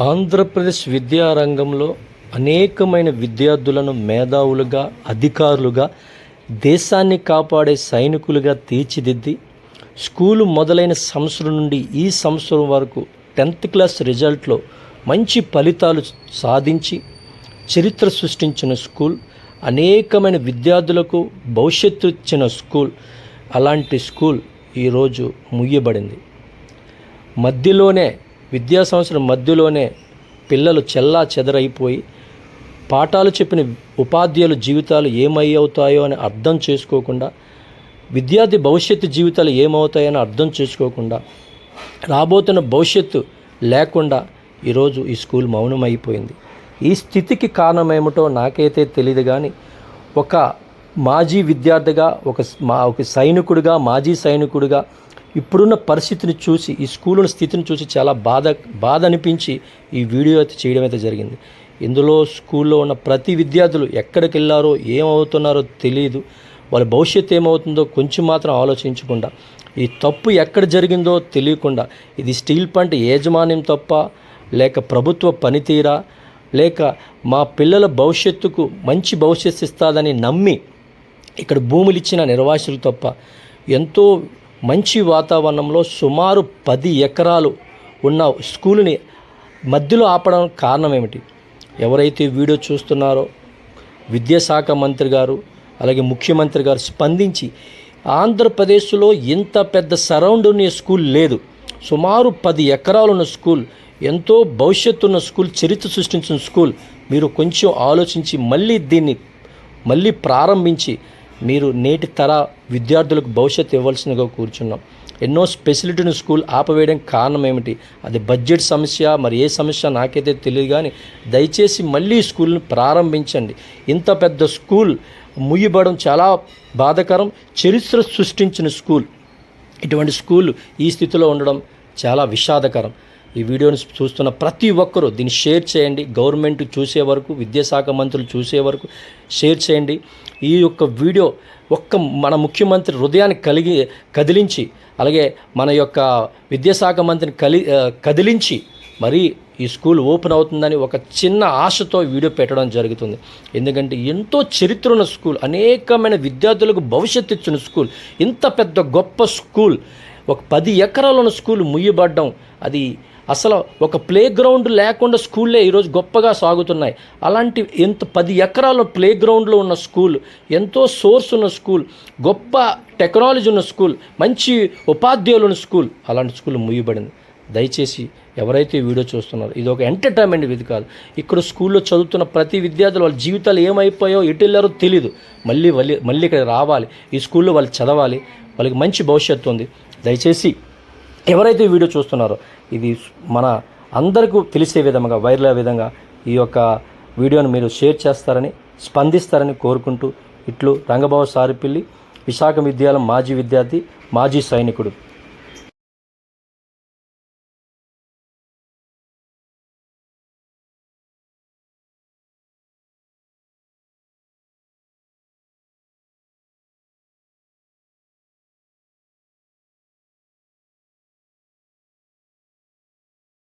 ఆంధ్రప్రదేశ్ విద్యారంగంలో అనేకమైన విద్యార్థులను మేధావులుగా అధికారులుగా దేశాన్ని కాపాడే సైనికులుగా తీర్చిదిద్ది స్కూలు మొదలైన సంవత్సరం నుండి ఈ సంవత్సరం వరకు టెన్త్ క్లాస్ రిజల్ట్లో మంచి ఫలితాలు సాధించి చరిత్ర సృష్టించిన స్కూల్ అనేకమైన విద్యార్థులకు భవిష్యత్తు ఇచ్చిన స్కూల్ అలాంటి స్కూల్ ఈరోజు ముయ్యబడింది. మధ్యలోనే విద్యా సంవత్సరం మధ్యలోనే పిల్లలు చెల్లా చెదరైపోయి పాఠాలు చెప్పిన ఉపాధ్యాయుల జీవితాలు ఏమయ్యవుతాయో అని అర్థం చేసుకోకుండా విద్యార్థి భవిష్యత్తు జీవితాలు ఏమవుతాయని అర్థం చేసుకోకుండా రాబోతున్న భవిష్యత్తు లేకుండా ఈరోజు ఈ స్కూల్ మౌనమైపోయింది. ఈ స్థితికి కారణం ఏమిటో నాకైతే తెలియదు కానీ ఒక మాజీ విద్యార్థిగా ఒక మా ఒక సైనికుడిగా మాజీ సైనికుడిగా ఇప్పుడున్న పరిస్థితిని చూసి ఈ స్కూలున్న స్థితిని చూసి చాలా బాధ బాధ అనిపించి ఈ వీడియో అయితే చేయడం అయితే జరిగింది. ఇందులో స్కూల్లో ఉన్న ప్రతి విద్యార్థులు ఎక్కడికి వెళ్ళారో ఏమవుతున్నారో తెలియదు వాళ్ళ భవిష్యత్తు ఏమవుతుందో కొంచెం మాత్రం ఆలోచించకుండా ఈ తప్పు ఎక్కడ జరిగిందో తెలియకుండా ఇది స్టీల్ ప్లాంట్ యాజమాన్యం తప్ప లేక ప్రభుత్వ పనితీరా లేక మా పిల్లల భవిష్యత్తుకు మంచి భవిష్యత్తు ఇస్తుందని నమ్మి ఇక్కడ భూములు ఇచ్చిన నిర్వాసులు తప్ప ఎంతో మంచి వాతావరణంలో సుమారు పది ఎకరాలు ఉన్న స్కూల్ని మధ్యలో ఆపడం కారణం ఏమిటి ఎవరైతే వీడియో చూస్తున్నారో విద్యాశాఖ మంత్రి గారు అలాగే ముఖ్యమంత్రి గారు స్పందించి ఆంధ్రప్రదేశ్లో ఇంత పెద్ద సరౌండ్ ఉన్న స్కూల్ లేదు. సుమారు పది ఎకరాలు ఉన్న స్కూల్ ఎంతో భవిష్యత్తు ఉన్న స్కూల్ చరిత్ర సృష్టించిన స్కూల్. మీరు కొంచెం ఆలోచించి మళ్ళీ దీన్ని మళ్ళీ ప్రారంభించి మీరు నేటి తర విద్యార్థులకు భవిష్యత్తు ఇవ్వాల్సిందిగా కూర్చున్నాం. ఎన్నో స్పెసిలిటీని స్కూల్ ఆపవేయడం కారణం ఏమిటి అది బడ్జెట్ సమస్య మరి ఏ సమస్య నాకైతే తెలియదు కానీ దయచేసి మళ్ళీ స్కూల్ని ప్రారంభించండి. ఇంత పెద్ద స్కూల్ ముయ్యబడడం చాలా బాధాకరం. చరిత్ర సృష్టించిన స్కూల్ ఇటువంటి స్కూల్ ఈ స్థితిలో ఉండడం చాలా విషాదకరం. ఈ వీడియోని చూస్తున్న ప్రతి ఒక్కరూ దీన్ని షేర్ చేయండి. గవర్నమెంట్ చూసే వరకు విద్యాశాఖ మంత్రులు చూసే వరకు షేర్ చేయండి. ఈ యొక్క వీడియో ఒక్క మన ముఖ్యమంత్రి హృదయాన్ని కలిగి కదిలించి అలాగే మన యొక్క విద్యాశాఖ మంత్రిని కలి కదిలించి మరి ఈ స్కూల్ ఓపెన్ అవుతుందని ఒక చిన్న ఆశతో వీడియో పెట్టడం జరుగుతుంది. ఎందుకంటే ఎంతో చరిత్ర ఉన్న స్కూల్ అనేకమైన విద్యార్థులకు భవిష్యత్తు ఇచ్చిన స్కూల్ ఇంత పెద్ద గొప్ప స్కూల్ ఒక పది ఎకరాలు ఉన్న స్కూల్ ముయ్యబడ్డం. అది అసలు ఒక ప్లే గ్రౌండ్ లేకుండా స్కూళ్ళే ఈరోజు గొప్పగా సాగుతున్నాయి. అలాంటి ఎంత పది ఎకరాల ప్లే గ్రౌండ్లో ఉన్న స్కూల్ ఎంతో సోర్స్ ఉన్న స్కూల్ గొప్ప టెక్నాలజీ ఉన్న స్కూల్ మంచి ఉపాధ్యాయులు ఉన్న స్కూల్ అలాంటి స్కూల్ ముయ్యబడింది. దయచేసి ఎవరైతే వీడియో చూస్తున్నారో ఇది ఒక ఎంటర్టైన్మెంట్ ఇది కాదు. ఇక్కడ స్కూల్లో చదువుతున్న ప్రతి విద్యార్థులు వాళ్ళ జీవితాలు ఏమైపోయో ఎటు వెళ్ళారో తెలియదు మళ్ళీ మళ్ళీ మళ్ళీ ఇక్కడ రావాలి. ఈ స్కూల్లో వాళ్ళు చదవాలి. వాళ్ళకి మంచి భవిష్యత్తు ఉంది. దయచేసి ఎవరైతే వీడియో చూస్తున్నారో ఇది మన అందరికీ తెలిసే విధంగా వైరల్ అయ్యే విధంగా ఈ యొక్క వీడియోను మీరు షేర్ చేస్తారని స్పందిస్తారని కోరుకుంటూ ఇట్లు రంగబాబు సారిపిల్లి విశాఖ విద్యాలయం మాజీ విద్యార్థి మాజీ సైనికుడు.